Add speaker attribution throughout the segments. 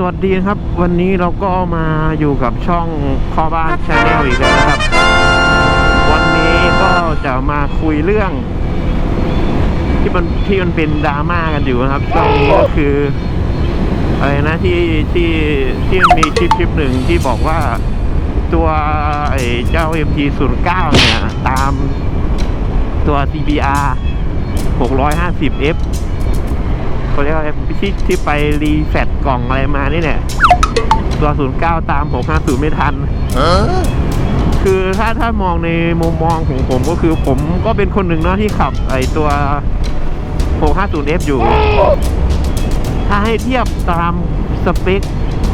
Speaker 1: สวัสดีครับ วันนี้เราก็มาอยู่กับช่องคอบ้านชาแนลอีกแล้วนะครับ วันนี้ก็จะมาคุยเรื่อง ที่มันที่มันเป็นดราม่ากันอยู่นะครับช่วงนี้ก็คืออะไรนะที่ที่ที่มีคลิปคลิปหนึ่งที่บอกว่าตัวไอ้เจ้า MT09 เนี่ย ตามตัว CBR 650F เขาเรียกว่าอะไรที่ที่ไปรีแฟตกล่องอะไรมานี่เนี่ยตัว09ตาม650ไม่ทันคือถ้าถ้ามองในมุมมองของผมก็คือผมก็เป็นคนหนึ่งเนาะที่ขับไอตัว 650F อยู่ ถ้าให้เทียบตามสเปค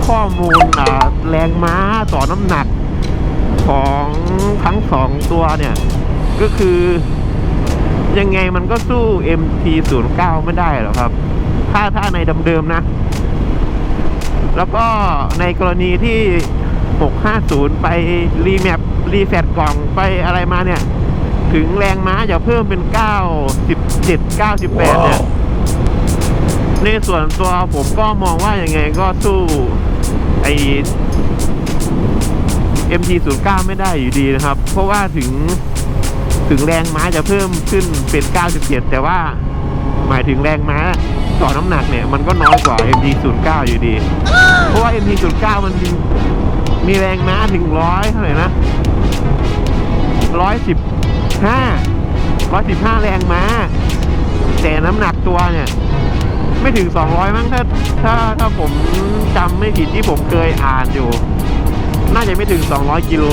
Speaker 1: ข้อมูลแรงม้าต่อน้ำหนักของทั้งสองตัวเนี่ย ก็คือยังไงมันก็สู้ MT09 ไม่ได้หรอกครับ ถ้าถ้าในเดิมๆนะ แล้วก็ในกรณีที่ 650 ไปรีแมปรีแฟตกล่องไปอะไรมาเนี่ย ถึงแรงม้าจะเพิ่มเป็น 97 98 เนี่ย ในส่วนตัวผมก็มองว่ายังไงก็สู้ไอ MT09 ไม่ได้อยู่ดีนะครับ เพราะว่าถึงถึงแรงม้าจะเพิ่มขึ้นเป็น 97 แต่ว่าหมายถึงแรงม้า ต่อน้ำหนักเนี่ย มันก็น้อยกว่า MT09 อยู่ดี เพราะว่า MT09 มันมีแรงม้าถึงร้อยเท่าไหร่นะร้อยสิบห้าร้อยสิบห้าแรงม้า แต่น้ำหนักตัวเนี่ย ไม่ถึง200มั้งถ้าถ้าถ้าผมจำไม่ผิดที่ผมเคยอ่านอยู่ น่าจะไม่ถึง200กิโล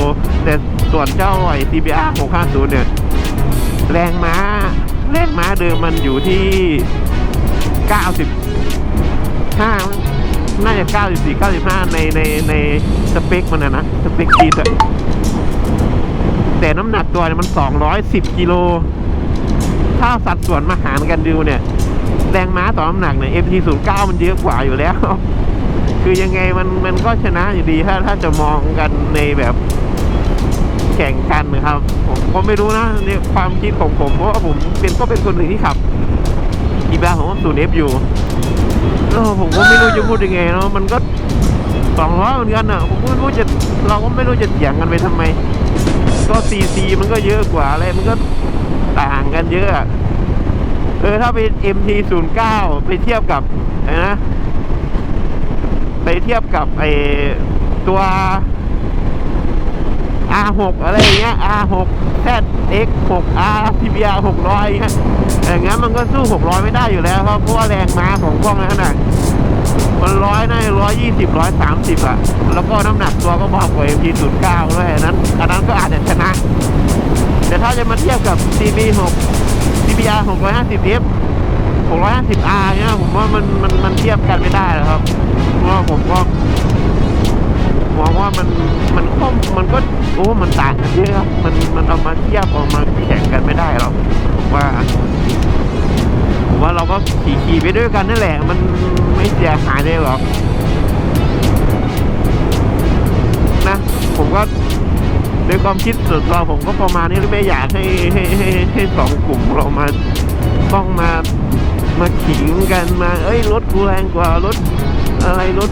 Speaker 1: แต่ส่วนเจ้าไอ้ CBR 650เนี่ย แรงม้า แรงม้าเดิมมันอยู่ที่ 95น่าจะ94 95ในในในสเปคมันนะนะสเปคดีแต่แต่น้ำหนักตัวเนี่ยมัน210กิโลถ้าสัดส่วนมาหารกันดูเนี่ย แรงม้าต่อน้ำหนักเนี่ย MT09 มันเยอะกว่าอยู่แล้ว คือยังไงมันมันก็ชนะอยู่ดีถ้าถ้าจะมองกันในแบบแข่งกันนะครับ ผมก็ไม่รู้นะนี่ความคิดของผมเพราะว่าผมเป็นก็เป็นคนหนึ่งที่ขับีแบผมก็สูนเอฟอยู่แล้ผมก็ไม่รู้จะพูดยังไงเนาะมันก็สองร้อยเหมือนกันอะผมก็ไม่รู้จะเราก็ไม่รู้จะเถียงกันไปทำไม ก็ซีซีมันก็เยอะกว่าอะไรมันก็ต่างกันเยอะเออถ้าเป็น MT09 ไปเทียบกับนะไปเทียบกับไอตัว R6 อะไรอย่างเงี้ย R6 ZX6 R PBR 600อย่างเงี้ยอย่างงั้นมันก็สู้ 600 ไม่ได้อยู่แล้วครับเพราะว่าแรงม้าของพวกนั้นน่ะมันร้อยน่าร้อยยี่สิบร้อยสามสิบอะแล้วก็น้ำหนักตัวก็บากว่า MT09 ด้วยอันนั้นอันนั้นก็อาจจะชนะ แต่ถ้าจะมาเทียบกับ CB6 CBR 650F 650R เนี่ยผมว่ามันมันมันเทียบกันไม่ได้แล้วครับเพราะว่าผมก็ มองว่ามันมันก็มันก็โอ้มันต่างกันเยอะครับมันมันเอามาเทียบเอามาแข่งกันไม่ได้หรอกว่าผมว่าเราก็ขี่ขี่ไปด้วยกันนั่นแหละ มันไม่เสียหายเลยหรอกนะผมก็ด้วยความคิดส่วนตัวผมก็ประมาณนี้ไม่อยากให้ให้ให้ให้สองกลุ่มเรามาต้องมามาขิงกันมา เอ้ยรถกูแรงกว่ารถอะไรรถ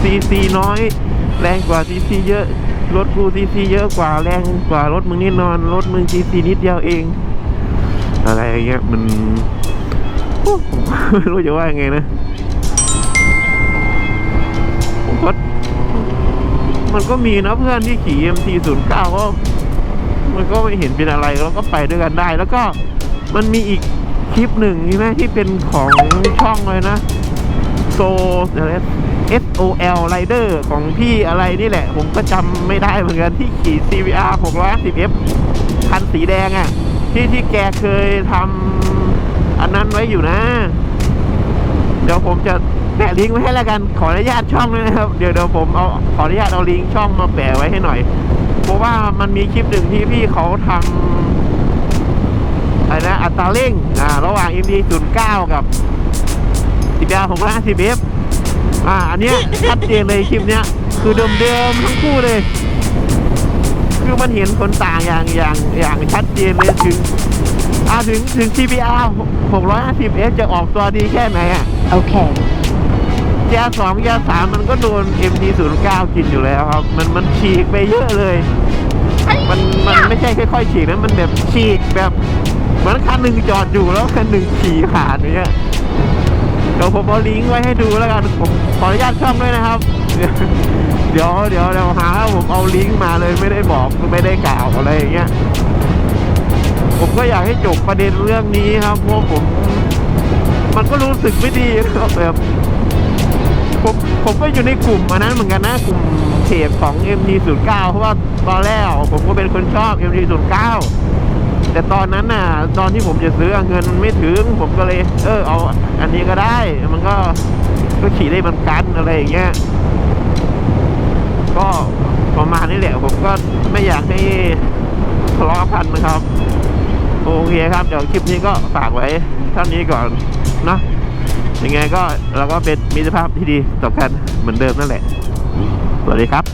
Speaker 1: ซีซีน้อย แรงกว่าซีซีเยอะ รถกูซีซีเยอะกว่าแรงกว่ารถมึงนี่นอน รถมึงซีซีนิดเดียวเอง อะไรอย่างเงี้ยมันโอ้ผมไม่รู้จะว่ายังไงนะผมก็มันก็มีนะเพื่อนที่ขี่ MT09 ก็มันก็ไม่เห็นเป็นอะไรแล้วก็ไปด้วยกันได้ แล้วก็มันมีอีกคลิปหนึ่งใช่ไหมที่เป็นของช่องเลยนะ โซอะไร S O L Rider ของพี่อะไรนี่แหละ ผมก็จำไม่ได้เหมือนกันที่ขี่ CVR 650F คันสีแดงอะ่ะ ที่ที่แกเคยทำอันนั้นไว้อยู่นะ เดี๋ยวผมจะแปะลิงก์ไว้ให้แล้วกัน ขออนุญาตช่องด้วยนะครับ เดี๋ยวเดี๋ยวผมเอาขออนุญาตเอาลิงก์ช่องมาแปะไว้ให้หน่อย เพราะว่ามันมีคลิปหนึ่งที่พี่เขาทำอะไรนะอัตราเร่งอ่าระหว่าง MD 09กับ CBR 650F อ่า อันเนี้ยชัดเจนเลยคลิปเนี้ย คือเดิมๆทั้งคู่เลย คือมันเห็นคนต่างอย่างอย่างอย่างชัดเจนเลยถึงอ่าถึงถึง CBR 650F จะออกตัวดีแค่ไหนอะ
Speaker 2: Okay.
Speaker 1: ยาสองยาสามมันก็โดน MT 0 9 กินอยู่แล้วครับ มันมันฉีกไปเยอะเลย มันมันไม่ใช่ค่อยๆฉีกนะ มันแบบฉีกแบบเหมือนคันหนึ่งจอดอยู่แล้วคันหนึ่งขี่ผ่านอย่างเงี้ยเดี๋ยวผมเอาลิงก์ไว้ให้ดูแล้วกันผมขออนุญาตช่องด้วยนะครับ เดี๋ยวเดี๋ยวเดี๋ยวหาว่าผมเอาลิงก์มาเลยไม่ได้บอกไม่ได้กล่าวอะไรอย่างเงี้ยผมก็อยากให้จบประเด็นเรื่องนี้ครับเพราะผม มันก็รู้สึกไม่ดีครับแบบผมผมก็อยู่ในกลุ่มอันนั้นเหมือนกันนะกลุ่มเพจของ MT09 เพราะว่าตอนแรกผมก็เป็นคนชอบ MT09 แต่ตอนนั้นน่ะ ตอนที่ผมจะซื้อเงินมันไม่ถึง ผมก็เลย เออเอาอันนี้ก็ได้ มันก็ก็ขี่ได้เหมือนกันอะไรอย่างเงี้ยก็ประมาณนี้แหละ ผมก็ไม่อยากให้ทะเลาะกันนะครับ โอเคครับ เดี๋ยวคลิปนี้ก็ฝากไว้เท่านี้ก่อนนะยังไงก็เราก็เป็นมิตรภาพที่ดีต่อกันเหมือนเดิมนั่นแหละ สวัสดีครับ